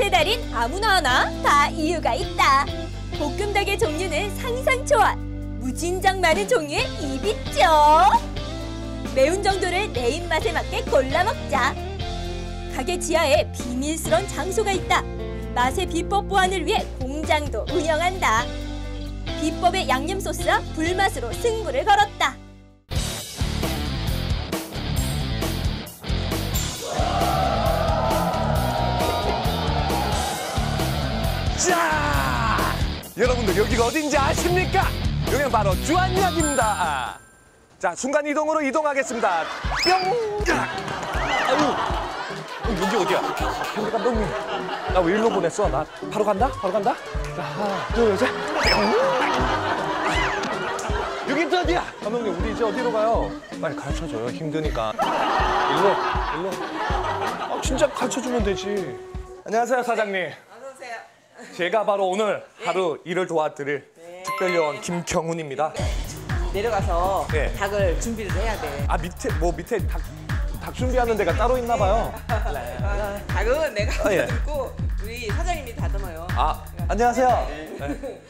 맛의 달인 아무나 하나 다 이유가 있다. 볶음닭의 종류는 상상 초월. 무진장 많은 종류의 입 있죠. 매운 정도를 내 입맛에 맞게 골라 먹자. 가게 지하에 비밀스런 장소가 있다. 맛의 비법 보완을 위해 공장도 운영한다. 비법의 양념 소스와 불맛으로 승부를 걸었다. 여러분들 여기가 어딘지 아십니까? 여기는 바로 주안역입니다. 아. 자, 순간 이동으로 이동하겠습니다. 뿅! 야! 아유, 어, 여기 어디야? 현대 감독님, 나 왜 일로 보냈어? 나 바로 간다? 바로 간다? 자, 하나, 둘, 셋. 뿅! 여기 또 어디야? 감독님, 우리 이제 어디로 가요? 빨리 가르쳐줘요. 힘드니까. 일로, 일로. 아, 진짜 가르쳐주면 되지. 안녕하세요, 사장님. 제가 바로 오늘 하루 일을 도와드릴 특별요원 김경훈입니다. 내려가서 네. 닭을 준비를 해야 돼. 아 밑에 뭐 밑에 닭, 닭 준비하는 데가 따로 있나 봐요. 어, 닭은 내가 아, 예. 듣고 우리 사장님이 다듬어요. 아 안녕하세요. 네.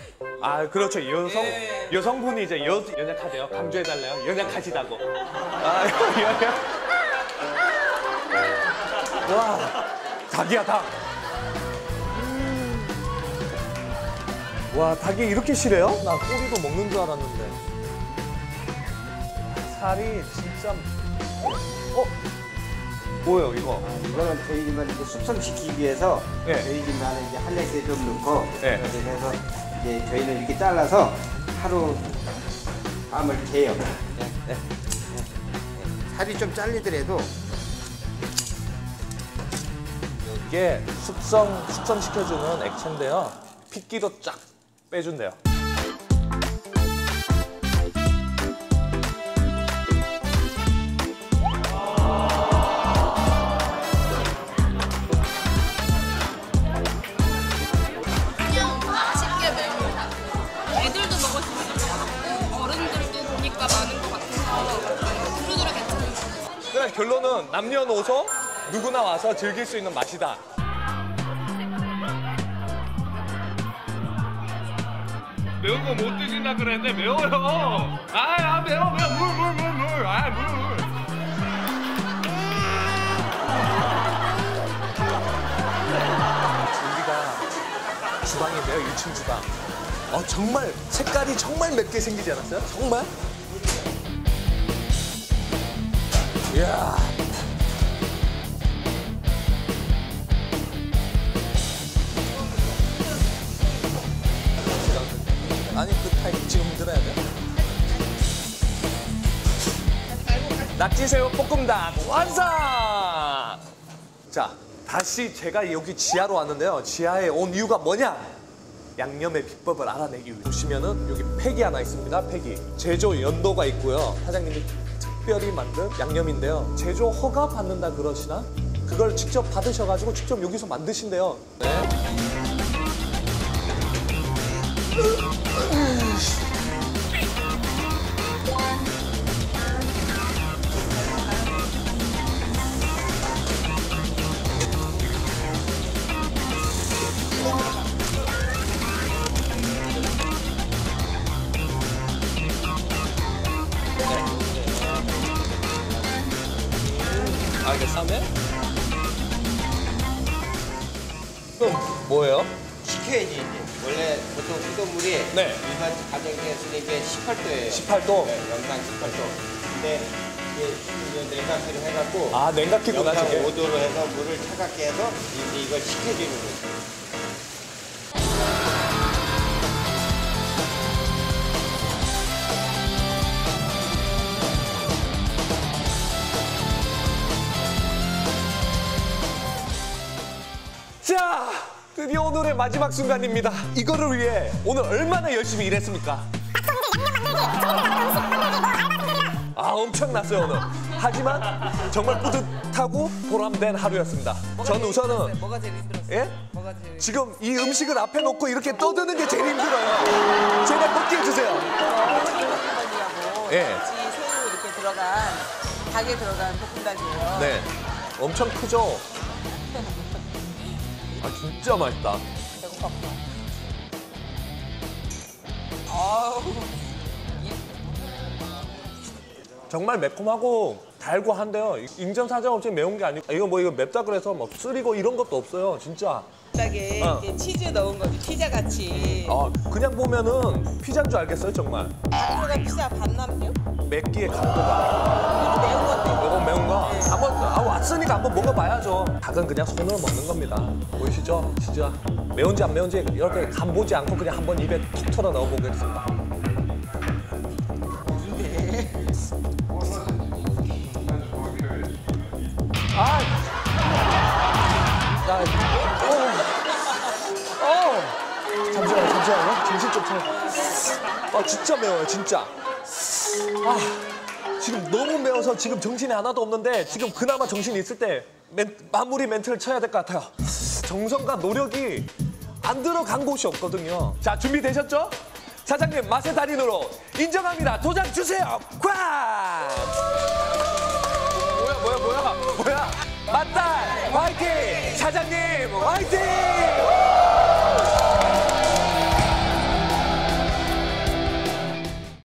아 그렇죠 여성 네. 여성분이 이제 여, 연약하대요. 강조해달래요. 연약하시다고. 아 연약. 와 닭이야 닭. 와 닭이 이렇게 실해요? 나 꼬리도 먹는 줄 알았는데. 살이 진짜. 어? 뭐예요 이거? 이거는 저희 집만 이제 숙성시키기 위해서 예. 저희 집만은 이제 한레스에 좀 넣고 예. 그래서 이제 저희는 이렇게 잘라서 하루 밤을 재요. 예. 예. 살이 좀 잘리더라도 이게 숙성 숙성시켜주는 액체인데요. 핏기도 쫙 빼준대요. 결론은 남녀노소 누구나 와서 즐길 수 있는 맛이다. 매운 거 못 드신다 그랬는데 매워요. 아, 아 매워 매워 물 물 물 물. 아 물. 물. 여기가 주방인데요, 1층 주방. 어 정말 색깔이 정말 맵게 생기지 않았어요? 정말? 이야. 낙지새우 볶음닭 완성! 자 다시 제가 여기 지하로 왔는데요. 지하에 온 이유가 뭐냐? 양념의 비법을 알아내기 위해 보시면은 여기 팩이 하나 있습니다. 팩이 제조 연도가 있고요. 사장님이 특별히 만든 양념인데요. 제조 허가 받는다 그러시나? 그걸 직접 받으셔가지고 직접 여기서 만드신대요. 네. 아 이게 쌈에? 그럼 뭐예요? 식혀야지 이제. 원래 보통 수돗물이 네. 일반 가정에서는 이게 18도예요. 18도? 네, 영상 18도. 근데 이게 이거 냉각기를 해갖고 아 냉각기구나 저게. 5도로 해서 물을 차갑게 해서 이제 이걸 식혀주는 거죠. 자 드디어 오늘의 마지막 순간입니다. 이거를 위해 오늘 얼마나 열심히 일했습니까? 아 엄청났어요 오늘. 하지만 정말 뿌듯하고 보람된 하루였습니다. 저는 우선은 뭐가 제일 힘들었어? 예? 뭐가 제일 지금 이 음식을 앞에 놓고 이렇게 떠드는 게 제일 힘들어요. 제발 먹게 해주세요. 예. 같이 새우 이렇게 들어간 닭에 들어간 볶음닭이에요. 네, 엄청 크죠? 아 진짜 맛있다. 아우. 정말 매콤하고 달고 한데요. 인천 사장업체 매운 게 아니고 이거 뭐 이거 맵다 그래서 뭐 쓰리고 이런 것도 없어요. 진짜. 비싸게 어. 치즈 넣은 거지. 피자 같이. 아 그냥 보면은 피자인 줄 알겠어요 정말. 앞으로가 피자 반남표? 맵기의 강도가. 매운 거 한번 아, 왔으니까 한번 먹어봐야죠. 닭은 그냥 손으로 먹는 겁니다. 보이시죠? 진짜 매운지 안 매운지 이렇게 간 보지 않고 그냥 한번 입에 툭 털어 넣어 보겠습니다. 아, 나, 어, 어, 잠시만요, 잠시만요. 정신 좀 차려. 아, 진짜 매워요, 진짜. 아, 지금 너무 매워서 지금 정신이 하나도 없는데 지금 그나마 정신이 있을 때 멘- 마무리 멘트를 쳐야 될 것 같아요. 정성과 노력이 안 들어간 곳이 없거든요. 자, 준비되셨죠? 사장님, 맛의 달인으로 인정합니다. 도장 주세요. 꽉! 뭐야, 뭐야, 뭐야, 뭐야. 맞다! 화이팅! 사장님, 화이팅!